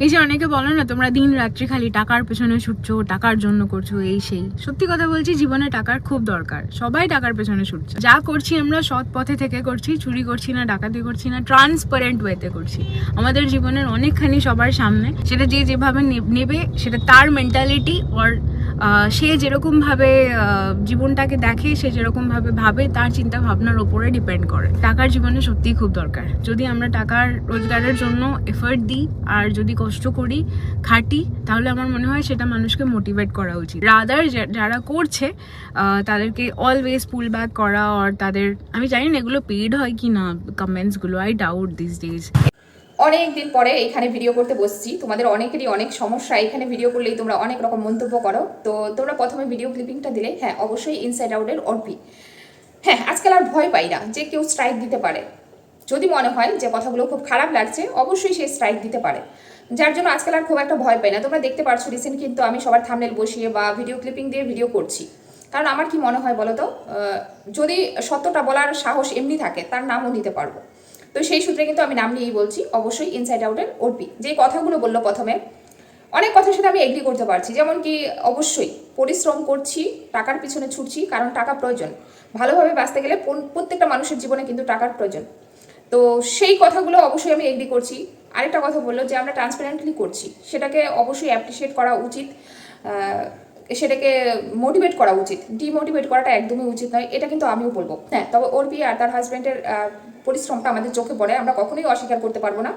এই যে অনেকে বলো না, তোমরা দিন রাত্রি খালি টাকার পেছনে ছুটছো, টাকার জন্য করছ, এই সেই। সত্যি কথা বলছি, জীবনে টাকার খুব দরকার। সবাই টাকার পেছনে ছুটছে। যা করছি আমরা সৎ পথে থেকে করছি, চুরি করছি না, ডাকাতি করছি না ট্রান্সপারেন্ট ওয়েতে করছি। আমাদের জীবনের অনেকখানি সবার সামনে। সেটা যে যেভাবে নেবে, সেটা তার মেন্টালিটি ওর সে যেরকমভাবে জীবনটাকে দেখে, সে যেরকমভাবে ভাবে, তার চিন্তা ভাবনার ওপরে ডিপেন্ড করে। টাকার জীবনে সত্যিই খুব দরকার। যদি আমরা টাকার রোজগারের জন্য এফর্ট দিই, আর যদি কষ্ট করি, খাটি, তাহলে আমার মনে হয় সেটা মানুষকে মোটিভেট করা উচিত। রাদার যারা করছে তাদেরকে অলওয়েজ পুল ব্যাক করা আর তাদের, আমি জানি না এগুলো পেইড হয় কি না কমেন্টসগুলো আই ডাউট দিস ডেজ অনেক দিন পরে এখানে ভিডিও করতে বসছি। তোমাদের অনেকেরই অনেক সমস্যা। এখানে ভিডিও করলেই তোমরা অনেক রকম মন্তব্য করো। তো তোমরা প্রথমে ভিডিও ক্লিপিংটা দিলে হ্যাঁ অবশ্যই ইনসাইড আউটের অর্পি। হ্যাঁ আজকাল আর ভয় পাই না যে কেউ স্ট্রাইক দিতে পারে। যদি মনে হয় যে কথাগুলো খুব খারাপ লাগছে, অবশ্যই সে স্ট্রাইক দিতে পারে। যার জন্য আজকাল আর খুব একটা ভয় পাই না। তোমরা দেখতে পারছ রিসেন্ট কিন্তু আমি সবার থামনেল বসিয়ে বা ভিডিও ক্লিপিং দিয়ে ভিডিও করছি। কারণ আমার কি মনে হয় বলো তো যদি সত্যটা বলার সাহস এমনি থাকে, তার নামও নিতে পারব। তো সেই সূত্রে কিন্তু আমি নাম নিয়েই বলছি, অবশ্যই ইনসাইড আউটের ওরপি যে কথাগুলো বলল প্রথমে, অনেক কথার সাথে আমি এগ্রি করতে পারছি। যেমন কি, অবশ্যই পরিশ্রম করছি, টাকার পিছনে ছুটছি, কারণ টাকা প্রয়োজন। ভালোভাবে বাঁচতে গেলে প্রত্যেকটা মানুষের জীবনে কিন্তু টাকার প্রয়োজন। তো সেই কথাগুলো অবশ্যই আমি এগ্রি করছি। আরেকটা কথা বলল যে আমরা ট্রান্সপারেন্টলি করছি। সেটাকে অবশ্যই অ্যাপ্রিসিয়েট করা উচিত। সেটাকে মোটিভেট করা উচিত। ডিমোটিভেট করাটা একদমই উচিত নয়, এটা কিন্তু আমিও বলব। হ্যাঁ তবে ওর বিয়ে আর তার হাজব্যান্ডের পরিশ্রমটা আমাদের চোখে পড়ে, আমরা কখনোই অস্বীকার করতে পারব না।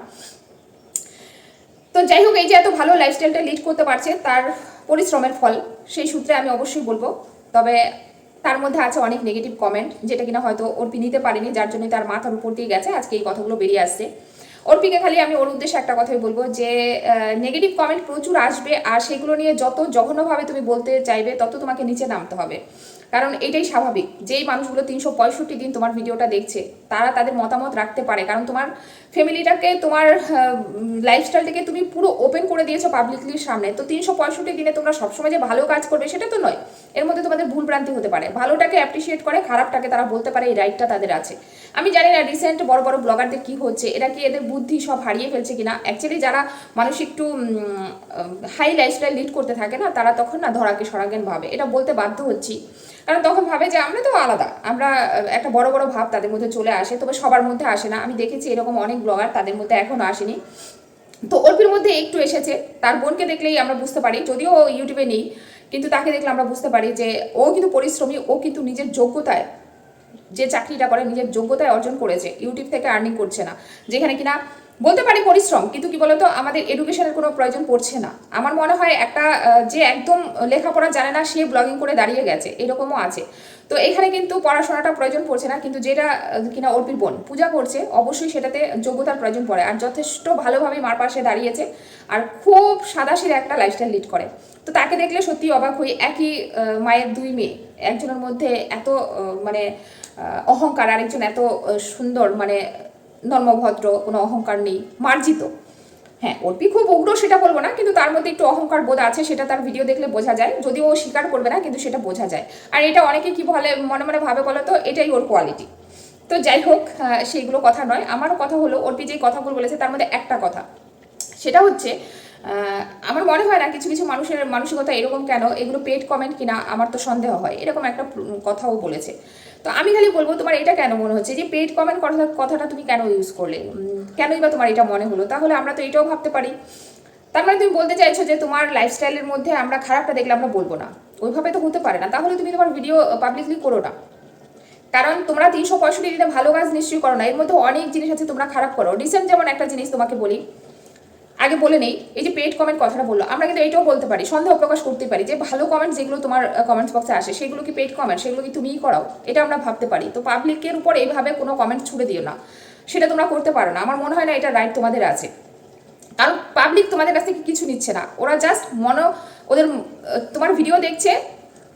তো যাই হোক, এই যে এত ভালো লাইফস্টাইলটা লিড করতে পারছে, তার পরিশ্রমের ফল, সেই সূত্রে আমি অবশ্যই বলব। তবে তার মধ্যে আছে অনেক নেগেটিভ কমেন্ট যেটা কিনা হয়তো অর্পি নিতে পারেনি, যার জন্য তার মাথার উপর দিয়ে গেছে, আজকে এই কথাগুলো বেরিয়ে আসছে। অর্পিকে, খালি আমি ওর উদ্দেশ্যে একটা কথাই বলব যে নেগেটিভ কমেন্ট প্রচুর আসবে, আর সেগুলো নিয়ে যত জঘন্যভাবে তুমি বলতে চাইবে, তত তোমাকে নিচে নামতে হবে। কারণ এটাই স্বাভাবিক। যেই মানুষগুলো তিনশো পঁয়ষট্টি দিন তোমার ভিডিওটা দেখছে, তারা তাদের মতামত রাখতে পারে। কারণ তোমার ফ্যামিলিটাকে, তোমার লাইফস্টাইলটাকে তুমি পুরো ওপেন করে দিয়েছ পাবলিকলির সামনে। তো তিনশো পঁয়ষট্টি দিনে তোমরা সবসময় যে ভালো কাজ করবে সেটা তো নয়, এর মধ্যে তোমাদের ভুল ভ্রান্তি হতে পারে। ভালোটাকে অ্যাপ্রিসিয়েট করে, খারাপটাকে তারা বলতে পারে এই রাইটটা তাদের আছে। আমি জানি না রিসেন্ট বড় বড় ব্লগারদের কি হচ্ছে, এরা কি এদের বুদ্ধি সব হারিয়ে ফেলছে কিনা। অ্যাকচুয়ালি যারা মানুষ একটু হাই লাইফস্টাইল লিড করতে থাকে না, তারা তখন না ধরাকে সরাগেন ভাবে। এটা বলতে বাধ্য হচ্ছি। কারণ তখন ভাবে যে আমরা তো আলাদা, আমরা একটা বড় বড় ভাব তাদের মধ্যে চলে আসে, তবে সবার মধ্যে আসে না। আমি দেখেছি এরকম অনেক ব্লগার তাদের মধ্যে এখনও আসেনি। তো অল্পের মধ্যে একটু এসেছে, তার বোনকে দেখলেই আমরা বুঝতে পারি, যদিও ইউটিউবে নেই, কিন্তু তাকে দেখলে আমরা বুঝতে পারি যে ও কিন্তু পরিশ্রমী, ও কিন্তু নিজের যোগ্যতায়, যে চাকরিটা করে নিজের যোগ্যতায় অর্জন করেছে ইউটিউব থেকে আর্নিং করছে না। যেখানে কিনা বলতে পারি পরিশ্রম, কিন্তু কি বলতো, আমাদের এডুকেশনের কোনো প্রয়োজন পড়ছে না। আমার মনে হয় একটা যে একদম লেখাপড়া জানে না, সে ব্লগিং করে দাঁড়িয়ে গেছে, এরকমও আছে। তো এখানে কিন্তু পড়াশোনাটা প্রয়োজন পড়ছে না, কিন্তু যেটা কিনা অর্পির বোন, পূজা করছে, অবশ্যই সেটাতে যোগ্যতার প্রয়োজন পড়ে, আর যথেষ্ট ভালোভাবে মার পাশে দাঁড়িয়েছে, আর খুব সাদাসিধে একটা লাইফস্টাইল লিড করে। তো তাকে দেখলে সত্যি অবাক হই, একই মায়ের দুই মেয়ে, একজনের মধ্যে এত মানে অহংকার, আরেকজন এত সুন্দর মানে নর্মভদ্র কোনো অহংকার নেই, মার্জিত। হ্যাঁ অর্পি খুব উগ্র, সেটা বলব না, কিন্তু তার মধ্যে একটু অহংকার বোধ আছে, সেটা তার ভিডিও দেখলে বোঝা যায়। যদিও ও স্বীকার করবে না, কিন্তু সেটা বোঝা যায়। আর এটা অনেকে কি বলে, মনে মনে ভাবে বলো তো, এটাই ওর কোয়ালিটি তো যাই হোক সেইগুলো কথা নয়। আমারও কথা হলো, অর্পি যেই কথাগুলো বলেছে, তার মধ্যে একটা কথা। সেটা হচ্ছে আমার মনে হয় না কিছু কিছু মানুষের মানসিকতা এরকম কেন, এগুলো পেড কমেন্ট কিনা, আমার তো সন্দেহ হয়। এরকম একটা কথাও বলেছে। তো আমি খালি বলব তোমার এটা কেন মনে হচ্ছে? যে পেড কমেন্ট কথা কথাটা তুমি কেন ইউজ করলে? কেনই বা তোমার এটা মনে হলো? তাহলে আমরা তো এটাও ভাবতে পারি। তার মানে তুমি বলতে চাইছো যে তোমার লাইফস্টাইলের মধ্যে আমরা খারাপটা দেখলে আমরা বলব না। ওইভাবে তো হতে পারে না। তাহলে তুমি তোমার ভিডিও পাবলিকলি করো না। কারণ তোমরা তিনশো পঁয়ষট্টি দিনে ভালো কাজ নিশ্চয়ই করো না। এর মধ্যে অনেক জিনিস আছে তোমরা খারাপ করো। রিসেন্ট যেমন একটা জিনিস তোমাকে বলি। আগে বলে নেই, এই যে পেড কমেন্ট কথাটা বলল, আমরা কিন্তু এটাও বলতে পারি, সন্দেহ প্রকাশ করতে পারি যে ভালো কমেন্ট যেগুলো তোমার কমেন্টস বক্সে আসে, সেগুলো কি পেড কমেন্ট সেগুলো কি তুমিই করাও, এটা আমরা ভাবতে পারি। তো পাবলিকের উপর এইভাবে কোনো কমেন্ট ছুড়ে দিও না, সেটা তোমরা করতে পারো না, আমার মনে হয় না এটা রাইট তোমাদের আছে। কারণ পাবলিক তোমাদের কাছ থেকে কিছু নিচ্ছে না, ওরা জাস্ট মন, ওদের তোমার ভিডিও দেখছে,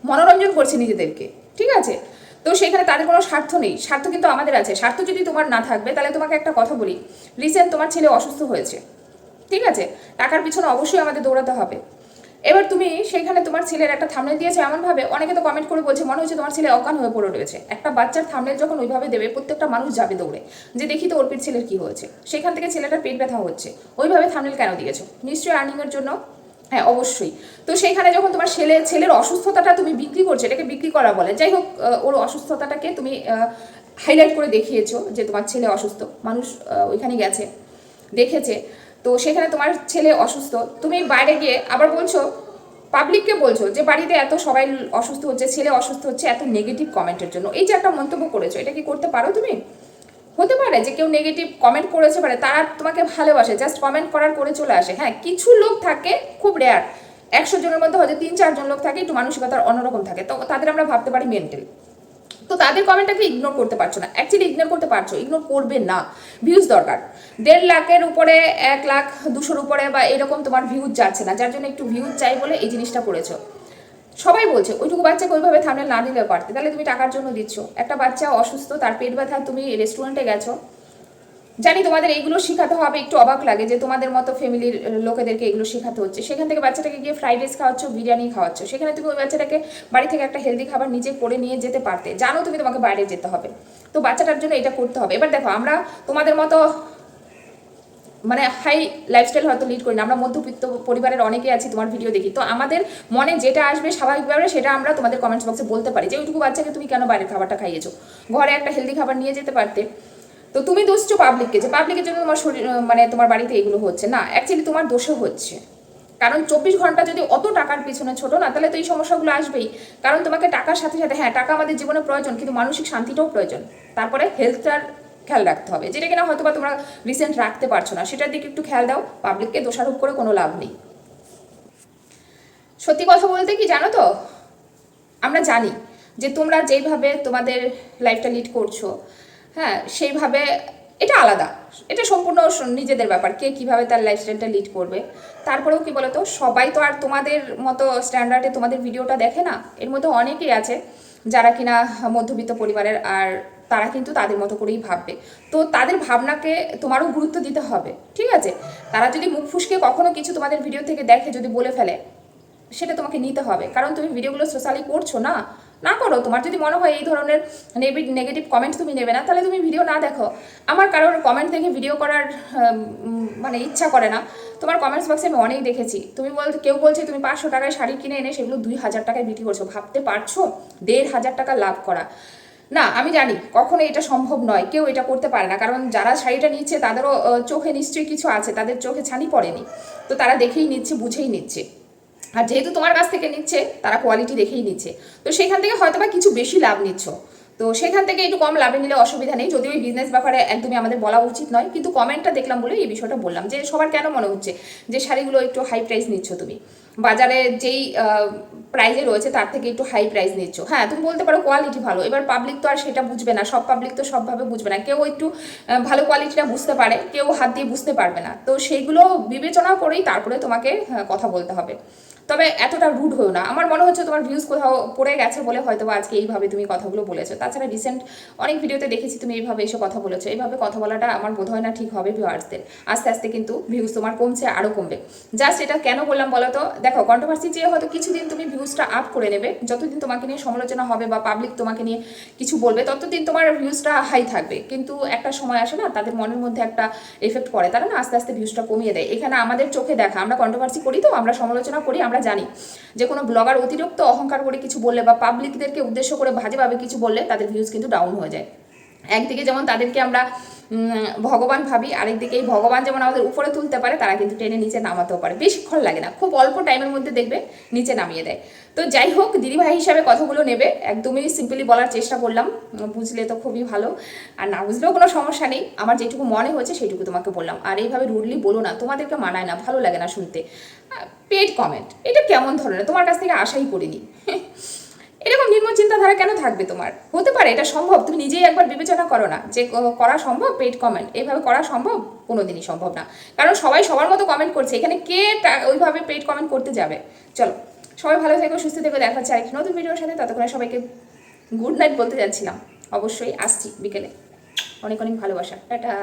মনোরঞ্জন করছে নিজেদেরকে, ঠিক আছে? তো সেখানে তাদের কোনো স্বার্থ নেই, স্বার্থ কিন্তু আমাদের আছে, স্বার্থ যদি তোমার না থাকবে, তাহলে তোমাকে একটা কথা বলি রিসেন্ট তোমার ছেলে অসুস্থ হয়েছে ঠিক আছে? টাকার পিছনে অবশ্যই আমাদের দৌড়াতে হবে। এবার তুমি সেখানে তোমার ছেলের একটা থামনেল দিয়েছ, এমনভাবে অনেকে তো কমেন্ট করে বলছে, মনে হচ্ছে তোমার ছেলে অকান হয়ে পড়ে রয়েছে। একটা বাচ্চার থামনেল যখন ওইভাবে দেবে, প্রত্যেকটা মানুষ যাবে দৌড়ে। যে দেখি তো অর্পিত ছেলের কি হয়েছে। সেখান থেকে ছেলেটার পেট ব্যথা হচ্ছে। ওইভাবে থামনেল কেন দিয়েছ? নিশ্চয়ই আর্নিংয়ের জন্য? হ্যাঁ অবশ্যই। তো সেইখানে যখন তোমার ছেলে, ছেলের অসুস্থতাটা তুমি বিক্রি করছ, এটাকে বিক্রি করা বলে। যাই হোক ওর অসুস্থতাটাকে তুমি হাইলাইট করে দেখিয়েছো যে তোমার ছেলে অসুস্থ। মানুষ ওইখানে গেছে, দেখেছে। তো সেখানে তোমার ছেলে অসুস্থ। তুমি বাইরে গিয়ে আবার বলছো পাবলিককে বলছো যে বাড়িতে এত সবাই অসুস্থ হচ্ছে, ছেলে অসুস্থ হচ্ছে, এত নেগেটিভ কমেন্টের জন্য। এই যে একটা মন্তব্য করেছ, এটা কি করতে পারো তুমি? হতে পারে যে কেউ নেগেটিভ কমেন্ট করেছে পারে তারা তোমাকে ভালোবাসে জাস্ট কমেন্ট করার করে চলে আসে। হ্যাঁ কিছু লোক থাকে, খুব রেয়ার একশো জনের মধ্যে হয়তো তিন চারজন লোক থাকে, একটু মানসিকতার অন্যরকম থাকে। তো তাদের আমরা ভাবতে পারি মেন্টাল তো তাদের কমেন্টটাকে ইগনোর করতে পারছ না। অ্যাকচুয়ালি ইগনোর করতে পারছ ইগনোর করবে না। ভিউজ দরকার। দেড় লাখের উপরে, এক লাখ দুশোর উপরে বা এরকম তোমার ভিউজ যাচ্ছে না, যার জন্য একটু ভিউজ চাই বলে এই জিনিসটা করেছ। সবাই বলছে, ওইটুকু বাচ্চাকে ওইভাবে থামলে না দিলে পারতে। তাহলে তুমি টাকার জন্য দিচ্ছ। একটা বাচ্চা অসুস্থ, তার পেট ব্যথা, তুমি রেস্টুরেন্টে গেছো জানি তোমাদের এইগুলো শেখাতে হবে, একটু অবাক লাগে যে তোমাদের মতো ফ্যামিলির লোকেদেরকে এগুলো শেখাতে হচ্ছে। সেখান থেকে বাচ্চাটাকে গিয়ে ফ্রাইড রাইস খাওয়াচ্ছ, বিরিয়ানি খাওয়াচ্ছ। সেখানে তুমি ওই বাচ্চাটাকে বাড়ি থেকে একটা হেলদি খাবার নিজে করে নিয়ে যেতে পারতে। জানো তুমি তোমাকে বাইরে যেতে হবে। তো বাচ্চাটার জন্য এটা করতে হবে। এবার দেখো, আমরা তোমাদের মতো মানে হাই লাইফস্টাইল হয়তো লিড করি না। আমরা মধ্যবিত্ত পরিবারের অনেকে আছি, তোমার ভিডিও দেখি। তো আমাদের মনে যেটা আসবে স্বাভাবিকভাবে সেটা আমরা তোমাদের কমেন্টস বক্সে বলতে পারি যে, ওইটুকু বাচ্চাকে তুমি কেন বাইরের খাবারটা খাইয়েছো? ঘরে একটা হেলদি খাবার নিয়ে যেতে পারতে। তো তুমি দোষছো পাবলিককে যে পাবলিকের জন্য তোমার শরীর মানে তোমার বাড়িতে এগুলো হচ্ছে। না অ্যাকচুয়ালি তোমার দোষে হচ্ছে। কারণ চব্বিশ ঘণ্টা যদি অত টাকার পিছনে ছোট না, তাহলে তো এই সমস্যাগুলো আসবেই। কারণ তোমাকে টাকার সাথে সাথে হ্যাঁ টাকা আমাদের জীবনে প্রয়োজন, কিন্তু মানসিক শান্তিটাও প্রয়োজন। তারপরে হেলথটার খেয়াল রাখতে হবে। যেটা কিনা হয়তো বা তোমরা রিসেন্ট রাখতে পারছ না, সেটার দিকে একটু খেয়াল দাও। পাবলিককে দোষারোপ করে কোনো লাভ নেই। সত্যি কথা বলতে কি জানো তো? আমরা জানি যে তোমরা যেইভাবে তোমাদের লাইফটা লিড করছ হ্যাঁ সেইভাবে এটা আলাদা। এটা সম্পূর্ণ নিজেদের ব্যাপার, কে কীভাবে তার লাইফস্টাইলটা লিড করবে। তারপরেও কি বলতো, সবাই তো আর তোমাদের মতো স্ট্যান্ডার্ডে তোমাদের ভিডিওটা দেখে না? এর মধ্যে অনেকেই আছে যারা কিনা মধ্যবিত্ত পরিবারের, আর তারা কিন্তু তাদের মতো করেই ভাববে। তো তাদের ভাবনাকে তোমারও গুরুত্ব দিতে হবে, ঠিক আছে? তারা যদি মুখ ফুসকে কখনো কিছু তোমাদের ভিডিও থেকে দেখে, যদি বলে ফেলে, সেটা তোমাকে নিতে হবে। কারণ তুমি ভিডিওগুলো সোশ্যালি করছ না না করো, তোমার যদি মনে হয় এই ধরনের নেগেটিভ কমেন্ট তুমি নেবে না, তাহলে তুমি ভিডিও না দেখো। আমার কারোর কমেন্ট দেখে ভিডিও করার মানে ইচ্ছা করে না। তোমার কমেন্টস বক্সে আমি অনেক দেখেছি। তুমি বল, কেউ বলছে তুমি পাঁচশো টাকায় শাড়ি কিনে এনে সেগুলো দুই হাজার টাকায় বিক্রি করছ। ভাবতে পারছ? দেড় হাজার টাকা লাভ করা। না, আমি জানি, কখনো এটা সম্ভব নয়। কেউ এটা করতে পারে না। কারণ যারা শাড়িটা নিচ্ছে, তাদেরও চোখে নিশ্চয়ই কিছু আছে। তাদের চোখে ছানি পড়েনি। তো তারা দেখেই নিচ্ছে, বুঝেই নিচ্ছে। আর যেহেতু তোমার কাছ থেকে নিচ্ছে, তারা কোয়ালিটি দেখেই নিচ্ছে। তো সেখান থেকে হয়তো বা কিছু বেশি লাভ নিচ্ছ। তো সেখান থেকে একটু কম লাভে নিলে অসুবিধা নেই। যদিও এই বিজনেস ব্যাপারে একদমই আমাদের বলা উচিত নয়, কিন্তু কমেন্টটা দেখলাম বলে এই বিষয়টা বললাম যে সবার কেন মনে হচ্ছে যে শাড়িগুলো একটু হাই প্রাইস নিচ্ছ তুমি? বাজারে যেই প্রাইজে রয়েছে তার থেকে একটু হাই প্রাইস নিচ্ছ। হ্যাঁ তুমি বলতে পারো কোয়ালিটি ভালো। এবার পাবলিক তো আর সেটা বুঝবে না। সব পাবলিক তো সবভাবে বুঝবে না। কেউ একটু ভালো কোয়ালিটিটা বুঝতে পারে, কেউ হাত দিয়ে বুঝতে পারবে না। তো সেইগুলো বিবেচনা করেই তারপরে তোমাকে কথা বলতে হবে। তবে এতটা রুড হয়েও না। আমার মনে হচ্ছে তোমার ভিউজ কোথাও পড়ে গেছে বলে হয়তো আজকে এইভাবে তুমি কথাগুলো বলেছ। তাছাড়া রিসেন্ট অনেক ভিডিওতে দেখেছি তুমি এইভাবে এসে কথা বলেছ। এইভাবে কথা বলাটা আমার বোধ হয় না ঠিক হবে ভিউয়ার্সদের আস্তে আস্তে কিন্তু ভিউজ তোমার কমছে আরও কমবে। জাস্ট এটা কেন বললাম বলো তো? দেখো কন্ট্রোভার্সি চেয়ে হয়তো কিছুদিন তুমি ভিউজটা আপ করে নেবে। যতদিন তোমাকে নিয়ে সমালোচনা হবে বা পাবলিক তোমাকে নিয়ে কিছু বলবে, ততদিন তোমার ভিউজটা হাই থাকবে। কিন্তু একটা সময় আসে না, তাদের মনের মধ্যে একটা এফেক্ট পড়ে। তারা না আস্তে আস্তে ভিউজটা কমিয়ে দেয়। এখানে আমাদের চোখে দেখা, আমরা কন্ট্রোভার্সি করি তো, আমরা সমালোচনা করি, আমরা জানি। যে কোনো ব্লগার অতিরিক্ত অহংকার করে কিছু বললে বা পাবলিকদেরকে উদ্দেশ্য করে বাজেভাবে কিছু বললে তাদের ভিউজ কিন্তু ডাউন হয়ে যায়। একদিকে যেমন তাদেরকে আমরা ভগবান ভাবি, আরেকদিকে এই ভগবান যেমন আমাদের উপরে তুলতে পারে, তারা কিন্তু টেনে নিচে নামাতেও পারে। বেশিক্ষণ লাগে না, খুব অল্প টাইমের মধ্যে দেখবে নিচে নামিয়ে দেয়। তো যাই হোক দিদিভাই হিসাবে কথাগুলো নেবে। একদমই সিম্পলি বলার চেষ্টা করলাম, বুঝলে তো খুবই ভালো। আর না বুঝলেও কোনো সমস্যা নেই, আমার যেটুকু মনে হয়েছে সেটুকু তোমাকে বললাম। আর এইভাবে রুডলি বলো না, তোমাদেরকে মানায় না, ভালো লাগে না শুনতে। পেড কমেন্ট এটা কেমন ধরনের? তোমার কাছ থেকে আশাই করিনি। এরকম নির্মল চিন্তাধারা কেন থাকবে তোমার? হতে পারে এটা সম্ভব, তুমি নিজেই একবার বিবেচনা করো না যে করা সম্ভব পেড কমেন্ট এইভাবে করা সম্ভব? কোনোদিনই সম্ভব না। কারণ সবাই সবার মতো কমেন্ট করছে। এখানে কে ওইভাবে পেড কমেন্ট করতে যাবে? চলো, সবাই ভালো থেকো, সুস্থ থেকো, দেখা হচ্ছে আরেকটি নতুন ভিডিওর সাথে। ততক্ষণে সবাইকে গুড নাইট বলতে যাচ্ছিলাম। অবশ্যই আসছি বিকেলে। অনেক অনেক ভালোবাসা। টাটা।